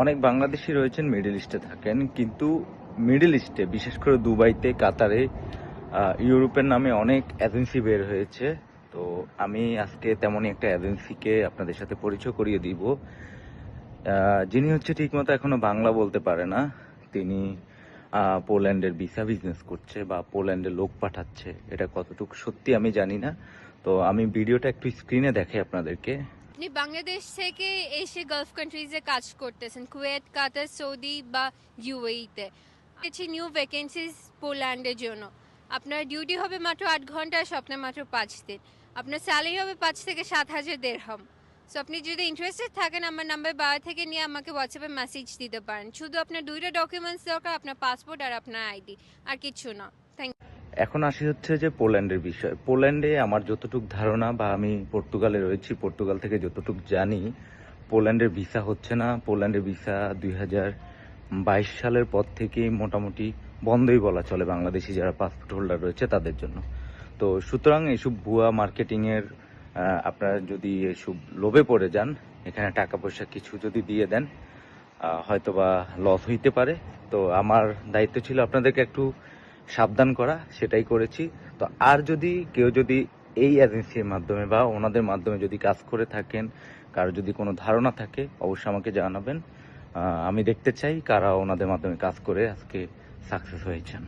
অনেক বাংলাদেশি রয়েছেন মিডল ইস্টে থাকেন, কিন্তু মিডল ইস্টে বিশেষ করে দুবাইতে, কাতারে ইউরোপের নামে অনেক এজেন্সি বের হয়েছে। তো আমি আজকে তেমনই একটা এজেন্সিকে আপনাদের সাথে পরিচয় করিয়ে দিব। যিনি হচ্ছে ঠিকমতো এখনও বাংলা বলতে পারে না, তিনি পোল্যান্ডের ভিসা বিজনেস করছে বা পোল্যান্ডে লোক পাঠাচ্ছে। এটা কতটুকু সত্যি আমি জানি না। তো আমি ভিডিওটা একটু স্ক্রিনে দেখাই আপনাদেরকে। আপনি বাংলাদেশ থেকে এসে গালফ কান্ট্রিজে কাজ করতেছেন কুয়েত কাতার সৌদি বা ইউএইতে কিছু নিউ ভ্যাকেন্সিজ পোল্যান্ডের জন্য। আপনার ডিউটি হবে মাত্র আট ঘণ্টা, স্বপ্নে মাত্র পাঁচ দিন। আপনার স্যালারি হবে পাঁচ থেকে সাত হাজার দেড়হাম সো আপনি যদি ইন্টারেস্টেড থাকেন আমার নাম্বার বারো থেকে নিয়ে আমাকে হোয়াটসঅ্যাপে মেসেজ দিতে পারেন। শুধু আপনার দুইটা ডকুমেন্টস দরকার, আপনার পাসপোর্ট আর আপনার আইডি আর কিছু না। থ্যাংক এখন আসি হচ্ছে যে পোল্যান্ডের বিষয়। পোল্যান্ডে আমার যতটুক ধারণা, বা আমি পর্তুগালে রয়েছি, পর্তুগাল থেকে যতটুক জানি, পোল্যান্ডের ভিসা হচ্ছে না। পোল্যান্ডের ভিসা দুই হাজার বাইশ সালের পর থেকেই মোটামুটি বন্ধই বলা চলে বাংলাদেশি যারা পাসপোর্ট হোল্ডার রয়েছে তাদের জন্য। তো সুতরাং এইসব ভুয়া মার্কেটিংয়ের আপনারা যদি এসব লোভে পড়ে যান, এখানে টাকা পয়সা কিছু যদি দিয়ে দেন হয়তোবা লস হইতে পারে। তো আমার দায়িত্ব ছিল আপনাদেরকে একটু সাবধান করা, সেটাই করেছি। তো আর যদি কেউ যদি এই এজেন্সির মাধ্যমে বা ওনাদের মাধ্যমে যদি কাজ করে থাকেন, কারও যদি কোনো ধারণা থাকে, অবশ্যই আমাকে জানাবেন। আমি দেখতে চাই কারা ওনাদের মাধ্যমে কাজ করে আজকে সাকসেস হয়েছেন।